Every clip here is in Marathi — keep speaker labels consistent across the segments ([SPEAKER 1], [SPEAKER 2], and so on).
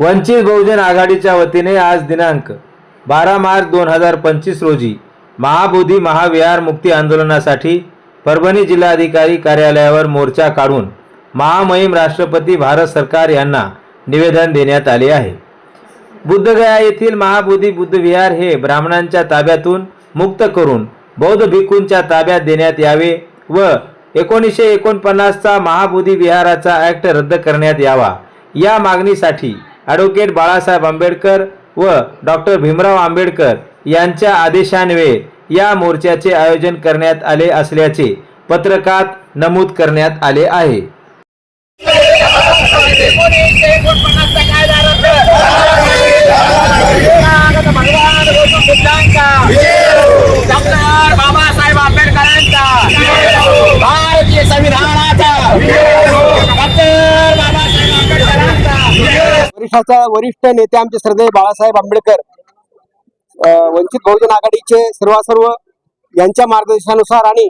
[SPEAKER 1] वंचित बहुजन आघाडीच्या वतीने आज दिनांक बारा मार्च दोन हजार पंचवीस रोजी महाबोधी महाविहार मुक्ती आंदोलनासाठी परभणी जिल्हाधिकारी कार्यालयावर मोर्चा काढून महामहिम राष्ट्रपती भारत सरकार यांना निवेदन देण्यात आले आहे. बुद्धगया येथील महाबोधी बुद्धविहार हे ब्राह्मणांच्या ताब्यातून मुक्त करून बौद्ध भिक्खूंच्या ताब्यात देण्यात यावे व एकोणीसशे एकोणपन्नासचा महाबोधी विहाराचा ॲक्ट रद्द करण्यात यावा या मागणीसाठी ॲडव्होकेट बाळासाहेब आंबेडकर व डॉक्टर भीमराव आंबेडकर यांच्या आदेशान्वये या मोर्चाचे आयोजन करण्यात आले असल्याचे पत्रकात नमूद करण्यात आले आहे.
[SPEAKER 2] बाबासाहेब आंबेडकरांचा भारतीय संविधानाचा डॉक्टर बाबासाहेब आंबेडकरांचा
[SPEAKER 3] वरिष्ठाचा वरिष्ठ नेते आमचे श्रद्धेय बाळासाहेब आंबेडकर वंचित बहुजन आघाडीचे सर्वासर्व यांच्या मार्गदर्शनानुसार आणि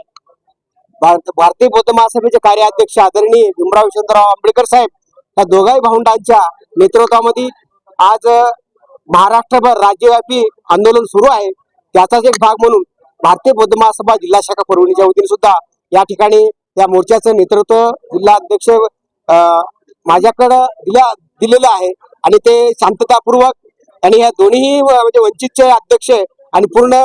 [SPEAKER 3] भारत भारतीय बौद्ध महासभेचे कार्याध्यक्ष आदरणीय भीमराव यशवंतराव आंबेडकर साहेब या दोघाही भावंडांच्या नेतृत्वामध्ये आज महाराष्ट्रभर राज्यव्यापी आंदोलन सुरू आहे. त्याचाच एक भाग म्हणून भारतीय बौद्ध महासभा जिल्हा शाखा परभणीच्या वतीने सुद्धा या ठिकाणी या मोर्चाचं नेतृत्व जिल्हा अध्यक्ष माझ्याकडं दिल्या दिलेलं आहे. आणि ते शांततापूर्वक आणि या दोन्ही म्हणजे वंचितचे अध्यक्ष आणि पूर्ण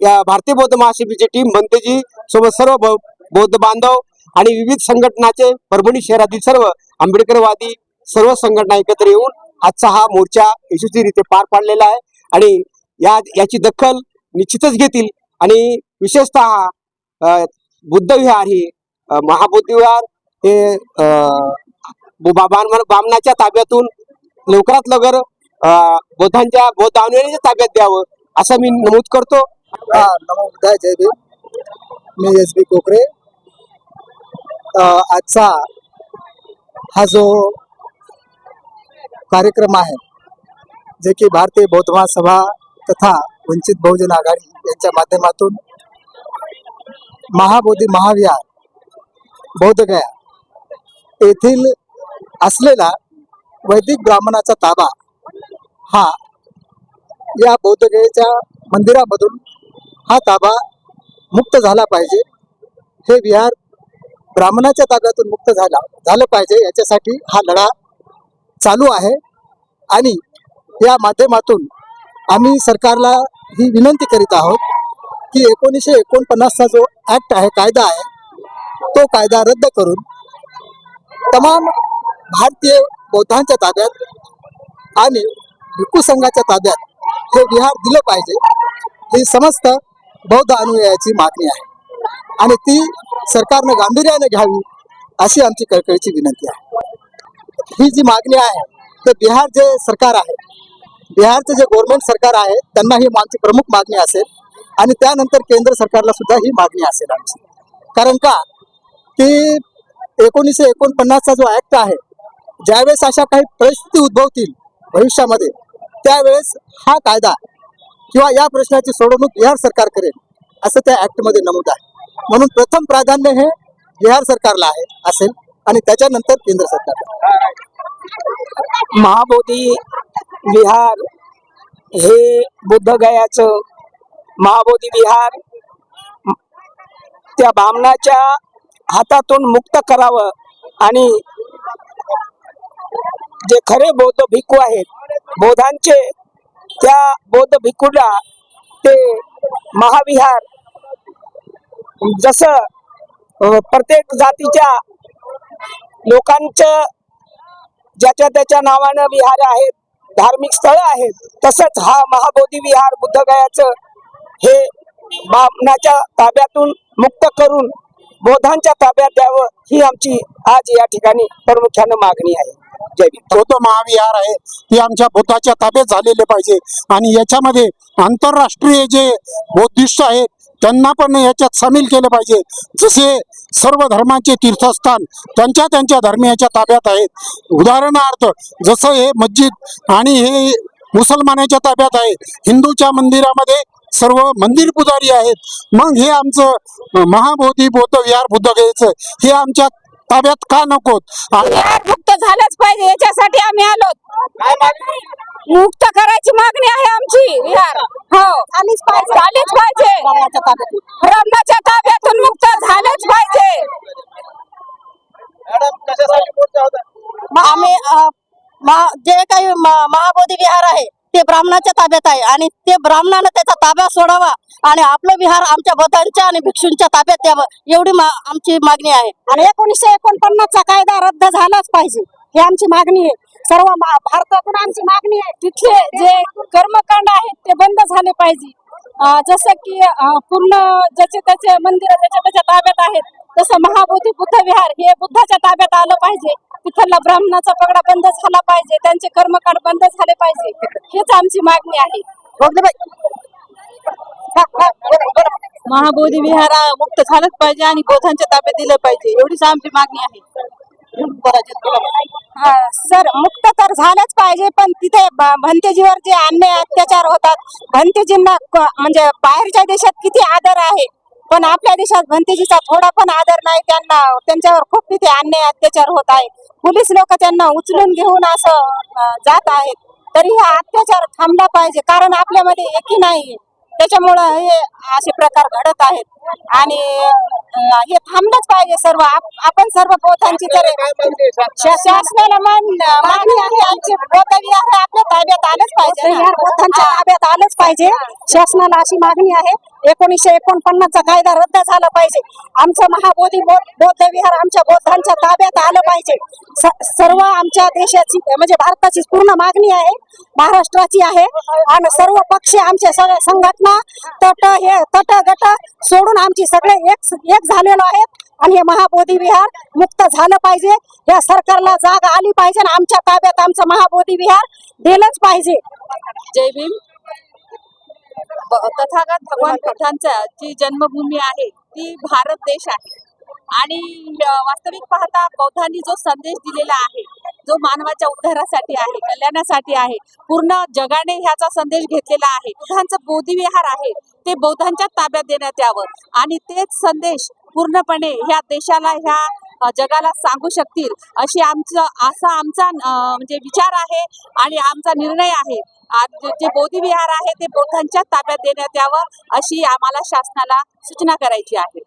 [SPEAKER 3] या भारतीय बौद्ध महासभेची टीम बनतेजी सोबत सर्व बौ- बौद्ध बांधव आणि विविध संघटनाचे परभणी शहरातील सर्व आंबेडकरवादी सर्व संघटना एकत्र येऊन आजचा हा मोर्चा यशस्वीरित्या पार पाडलेला आहे. आणि या याची दखल निश्चितच घेतील आणि विशेषतः बुद्धविहार ही महाबुद्धविहार हे बामनाच्या ताब्यातून लवकरात लवकर बोधांच्या बौद्धांच्या दानवेच्या ताब्यात द्यावं असं मी नमूद करतो.
[SPEAKER 4] नमो बुद्धाय जय भीम. मी एस बी कोकरे. आजचा हा जो कार्यक्रम आहे जे की भारतीय बौद्ध महासभा तथा वंचित बहुजन आघाडी यांच्या माध्यमातून महाबोधी महाविहार बौद्धगया येथील असलेला वैदिक ब्राह्मणाचा ताबा हा या बौद्धगयेच्या मंदिरामधून हा ताबा मुक्त झाला पाहिजे. हे विहार ब्राह्मणाच्या ताब्यातून मुक्त झाला झालं पाहिजे. याच्यासाठी हा लढा चालू आहे. आणि या माध्यमातून आम्ही सरकारला ही विनंती करीत आहोत की एकोणीसशे एकोणपन्नासचा जो ॲक्ट आहे कायदा आहे तो कायदा रद्द करून तमाम भारतीय बौद्धांच्या ताब्यात आणि भिक्खू संघाच्या ताब्यात हे विहार दिलं पाहिजे. ही समस्त बौद्ध अनुयायाची मागणी आहे. आणि ती सरकारनं गांभीर्याने घ्यावी अशी आमची कळकळीची विनंती आहे. ही जी मागणी आहे ते बिहार जे सरकार आहे बिहारचं जे गव्हर्नमेंट सरकार आहे त्यांना ही आमची प्रमुख मागणी असेल. आणि त्यानंतर केंद्र सरकारला सुद्धा ही मागणी असेल आमची. कारण का? की एकोणीसशे एकोणपन्नासचा जो ऍक्ट आहे ज्यावेळेस अशा काही परिस्थिती उद्भवतील भविष्यामध्ये त्यावेळेस हा कायदा किंवा या प्रश्नाची सोडवणूक बिहार सरकार करेल असं त्या ऍक्टमध्ये नमूद आहे. म्हणून प्रथम प्राधान्य हे बिहार सरकारला आहे असेल आणि त्याच्यानंतर केंद्र सरकार
[SPEAKER 2] महाबोधी विहार हे बुद्धगयाचं महाबोधी विहार त्या बामणाच्या हातातून मुक्त करावं आणि जे खरे बौद्ध भिक्खू आहेत बौद्धांचे त्या बौद्ध भिक्खूला ते महाविहार जसं प्रत्येक जातीच्या लोकांचं ज्याच्या त्याच्या नावानं विहार आहेत धार्मिक स्थळं आहेत तसंच हा महाबोधी विहार बुद्धगयाचं हे बामनाच्या ताब्यातून मुक्त करून बौद्धांच्या ताब्यात द्यावं ही आमची आज या ठिकाणी प्रामुख्यानं मागणी आहे. तो तो
[SPEAKER 5] बौद्ध महाविहार आहे ते आमच्या बुद्धाच्या ताब्यात झालेले पाहिजे. आणि याच्यामध्ये आंतरराष्ट्रीय जे बौद्धिस्ट आहेत त्यांना पण याच्यात सामील केलं पाहिजे. जसे सर्व धर्मांचे तीर्थस्थान त्यांच्या त्यांच्या धर्मियाच्या ताब्यात आहेत. उदाहरणार्थ जसं हे मस्जिद आणि हे मुसलमानाच्या ताब्यात आहे. हिंदूच्या मंदिरामध्ये सर्व मंदिर पुजारी आहेत. मग हे आमचं महाबोधी बौद्ध विहार बुद्धगयेचं हे आमच्या ताब्यात का नकोत?
[SPEAKER 6] मुक्त झालंच पाहिजे याच्यासाठी आम्ही आलो
[SPEAKER 2] मुक्त करायची मागणी आहे आमची विहार हो. झालीच पाहिजे. झालीच पाहिजे. ब्रह्माच्या ताब्यातून. मुक्त झालेच पाहिजे.
[SPEAKER 6] आम्ही जे काही म- महाबोधी विहार आहे ते ब्राह्मणाच्या ताब्यात आहे. आणि ते ब्राह्मणानं त्याचा ताब्या सोडावा आणि आपलं विहार आमच्या बौद्धांच्या आणि भिक्षूंच्या ताब्यात द्यावं एवढी मा- आमची मागणी आहे.
[SPEAKER 2] आणि एकोणीसशे एकोणपन्नासचा कायदा रद्द झालाच पाहिजे. ही आमची मागणी आहे. सर्व भारतातून आमची मागणी आहे. तिथले जे कर्मकांड आहेत ते बंद झाले पाहिजे. जसं की पूर्ण ज्याचे त्याचे मंदिर ज्याच्या त्याच्या ताब्यात आहेत तसं महाबोधी बुद्ध विहार हे बुद्धाच्या ताब्यात आलं पाहिजे. तिथला ब्राह्मणाचा पगडा बंद झाला पाहिजे त्यांचे कर्मकांड बंद झाले पाहिजे हेच आमची मागणी आहे.
[SPEAKER 6] महाबोधी विहार मुक्त झालंच पाहिजे आणि बौद्धांच्या ताब्यात दिलं पाहिजे एवढीच आमची मागणी आहे.
[SPEAKER 2] सर मुक्त झालंच पाहिजे पण तिथे भंतेजीवर जे अन्याय अत्याचार होतात भंतेजींना क- म्हणजे बाहेरच्या देशात किती आदर आहे पण आपल्या देशात भंतेजीचा थोडा पण आदर नाही त्यांना त्यांच्यावर खूप तिथे अन्याय अत्याचार होत आहे. पोलीस लोक त्यांना उचलून घेऊन असं जात आहेत. तरी हा अत्याचार थांबला पाहिजे कारण आपल्यामध्ये एकी नाही त्याच्यामुळं हे असे प्रकार घडत आहेत. आणि हे थांबलंच पाहिजे सर्व. आप- आपण सर्व बौद्धांची तर शा- शासनाला मान मागणी आहे आमची हे आपल्या ताब्यात आलंच पाहिजे ताब्यात आलंच पाहिजे. शासनाला अशी मागणी आहे एकोणीसशे एकोणपन्नासचा कायदा रद्द झाला पाहिजे. आमचं महाबोधी बौ- बौद्ध विहार आमच्या बौद्धांच्या ताब्यात आलं पाहिजे. सर्व आमच्या देशाची म्हणजे भारताची पूर्ण मागणी आहे महाराष्ट्राची आहे. आणि सर्व पक्ष आमच्या सगळ्या संघटना तट हे तट गट सोडून आमची सगळे एक एक झालेलो आहेत. आणि हे महाबोधी विहार मुक्त झालं पाहिजे. या सरकारला जागा आली पाहिजे आणि आमच्या ताब्यात आमचं महाबोधी विहार दिलंच पाहिजे.
[SPEAKER 6] जय भीम. तथागत भगवान बुद्धांचा जी जन्मभूमी आहे ती भारत देश आहे. आणि वास्तविक पाहता बौद्धांनी जो संदेश दिलेला आहे जो मानवाच्या उद्धारासाठी आहे कल्याणासाठी आहे पूर्ण जगाने ह्याचा संदेश घेतलेला आहे बुद्धांचं बोधिविहार आहे ते बौद्धांच्या ताब्यात देण्यात यावं. आणि तेच संदेश पूर्णपणे ह्या देशाला ह्या जगाला सांगू शकतील अशी आमचं असा आमचा म्हणजे विचार आहे आणि आमचा निर्णय आहे. जे बोधिविहार आहे ते बौद्धांच्या ताब्यात देण्यात यावं अशी आम्हाला शासनाला सूचना करायची आहे.